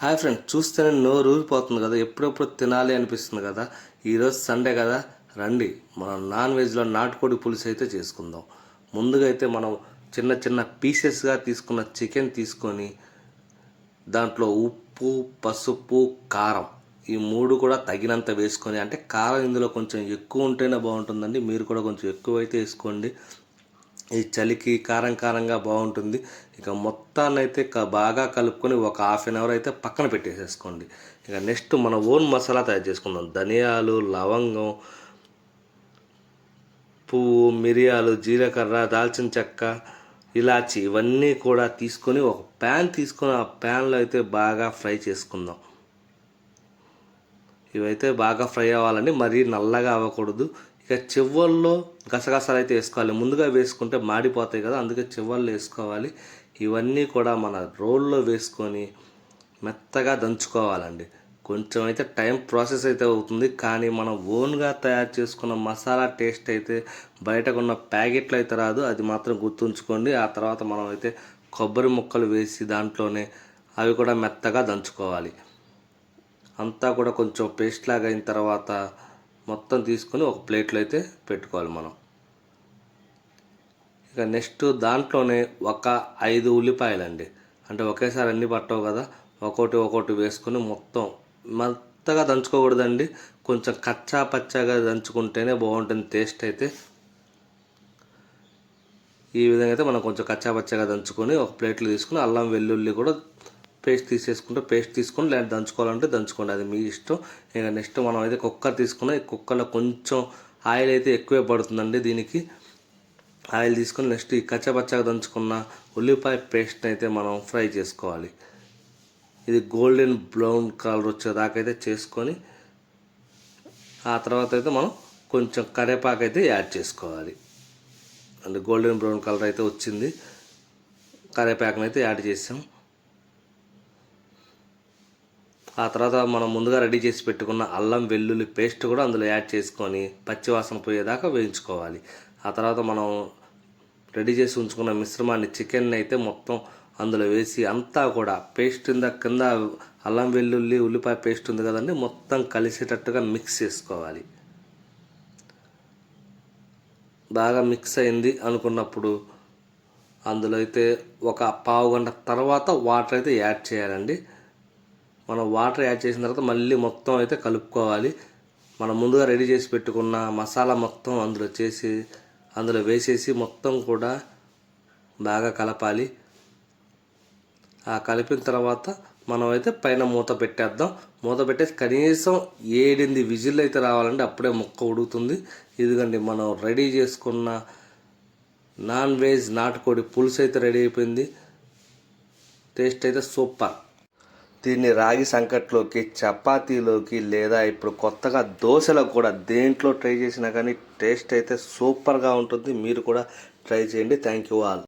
Hi friend చూస్తేనే నోరు ఊరిపోతుంది కదా. ఎప్పుడెప్పుడు తినాలి అనిపిస్తుంది కదా. ఈరోజు సండే కదా. రండి మనం నాన్ వెజ్లో నాటుకోడి పులుసు అయితే చేసుకుందాం. ముందుగా అయితే మనం చిన్న చిన్న పీసెస్గా తీసుకున్న చికెన్ తీసుకొని దాంట్లో ఉప్పు పసుపు కారం ఈ మూడు కూడా తగినంత వేసుకొని అంటే కారం ఇందులో కొంచెం ఎక్కువ ఉంటేనే బాగుంటుందండి. మీరు కూడా కొంచెం ఎక్కువ అయితే వేసుకోండి. ఈ చలికి కారం కారంగా బాగుంటుంది. ఇక మొత్తాన్ని అయితే క- బాగా కలుపుకొని ఒక హాఫ్ అన్ అవర్ అయితే పక్కన పెట్టేసేసుకోండి. ఇక నెక్స్ట్ మన ఓన్ మసాలా తయారు చేసుకుందాం. ధనియాలు లవంగం పువ్వు మిరియాలు జీలకర్ర దాల్చిన చెక్క ఇలాచి ఇవన్నీ కూడా తీసుకొని ఒక ప్యాన్ తీసుకొని ఆ ప్యాన్లో అయితే బాగా ఫ్రై చేసుకుందాం. ఇవైతే బాగా ఫ్రై అవ్వాలండి. మరీ నల్లగా అవ్వకూడదు. ఇక చివర్లో గసగసాలు అయితే వేసుకోవాలి. ముందుగా వేసుకుంటే మాడిపోతాయి కదా అందుకే చివర్లో వేసుకోవాలి. ఇవన్నీ కూడా మన రోల్లో వేసుకొని మెత్తగా దంచుకోవాలండి. కొంచెం అయితే టైం ప్రాసెస్ అయితే అవుతుంది కానీ మనం ఓన్గా తయారు చేసుకున్న మసాలా టేస్ట్ అయితే బయటకు ఉన్న ప్యాకెట్లు అయితే రాదు. అది మాత్రం గుర్తుంచుకోండి. ఆ తర్వాత మనం అయితే కొబ్బరి ముక్కలు వేసి దాంట్లోనే అవి కూడా మెత్తగా దంచుకోవాలి. అంతా కూడా కొంచెం పేస్ట్ లాగా అయిన తర్వాత మొత్తం తీసుకొని ఒక ప్లేట్లో అయితే పెట్టుకోవాలి మనం. ఇక నెక్స్ట్ దాంట్లోనే ఒక ఐదు ఉల్లిపాయలండి. అంటే ఒకేసారి అన్ని పట్టవు కదా. ఒకటి ఒకటి వేసుకొని మొత్తం మెత్తగా దంచుకోకూడదండి. కొంచెం కచ్చా పచ్చాగా దంచుకుంటేనే బాగుంటుంది టేస్ట్ అయితే. ఈ విధంగా అయితే మనం కొంచెం కచ్చా పచ్చగా దంచుకొని ఒక ప్లేట్లో తీసుకుని అల్లం వెల్లుల్లి కూడా పేస్ట్ తీసేసుకుంటే పేస్ట్ తీసుకొని లేదా దంచుకోవాలంటే దంచుకోండి. అది మీ ఇష్టం. ఇక నెక్స్ట్ మనం అయితే కుక్కర్ తీసుకున్నా ఈ కుక్కర్లో కొంచెం ఆయిల్ అయితే ఎక్కువే పడుతుందండి దీనికి. ఆయిల్ తీసుకొని నెక్స్ట్ ఈ కచ్చపచ్చగా దంచుకున్న ఉల్లిపాయ పేస్ట్ అయితే మనం ఫ్రై చేసుకోవాలి. ఇది గోల్డెన్ బ్రౌన్ కలర్ వచ్చేదాకా అయితే చేసుకొని ఆ తర్వాత అయితే మనం కొంచెం కరివేపాకు అయితే యాడ్ చేసుకోవాలి. అంటే గోల్డెన్ బ్రౌన్ కలర్ అయితే వచ్చింది. కరేపాకునైతే యాడ్ చేసాం. ఆ తర్వాత మనం ముందుగా రెడీ చేసి పెట్టుకున్న అల్లం వెల్లుల్లి పేస్ట్ కూడా అందులో యాడ్ చేసుకొని పచ్చివాసన పోయేదాకా వేయించుకోవాలి. ఆ తర్వాత మనం రెడీ చేసి ఉంచుకున్న మిశ్రమాన్ని చికెన్ అయితే మొత్తం అందులో వేసి అంతా కూడా పేస్ట్ కింద కింద అల్లం వెల్లుల్లి ఉల్లిపాయ పేస్ట్ ఉంది కదండి మొత్తం కలిసేటట్టుగా మిక్స్ చేసుకోవాలి. బాగా మిక్స్ అయింది అనుకున్నప్పుడు అందులో అయితే ఒక పావు గంట తర్వాత వాటర్ అయితే యాడ్ చేయాలండి. మనం వాటర్ యాడ్ చేసిన తర్వాత మళ్ళీ మొత్తం అయితే కలుపుకోవాలి. మనం ముందుగా రెడీ చేసి పెట్టుకున్న మసాలా మొత్తం అందులో చేసి అందులో వేసేసి మొత్తం కూడా బాగా కలపాలి. ఆ కలిపిన తర్వాత మనం అయితే పైన మూత పెట్టేద్దాం. మూత పెట్టేసి కనీసం ఏడెనిమిది విజిల్ అయితే రావాలంటే అప్పుడే ముక్క ఉడుకుతుంది. ఇదిగండి మనం రెడీ చేసుకున్న నాన్ వెజ్ నాటుకోడి పులుసు అయితే రెడీ అయిపోయింది. టేస్ట్ అయితే సూపర్. దీన్ని రాగి సంకట్లోకి చపాతీలోకి లేదా ఇప్పుడు కొత్తగా దోశలో కూడా దేంట్లో ట్రై చేసినా కానీ టేస్ట్ అయితే సూపర్గా ఉంటుంది. మీరు కూడా ట్రై చేయండి. Thank you all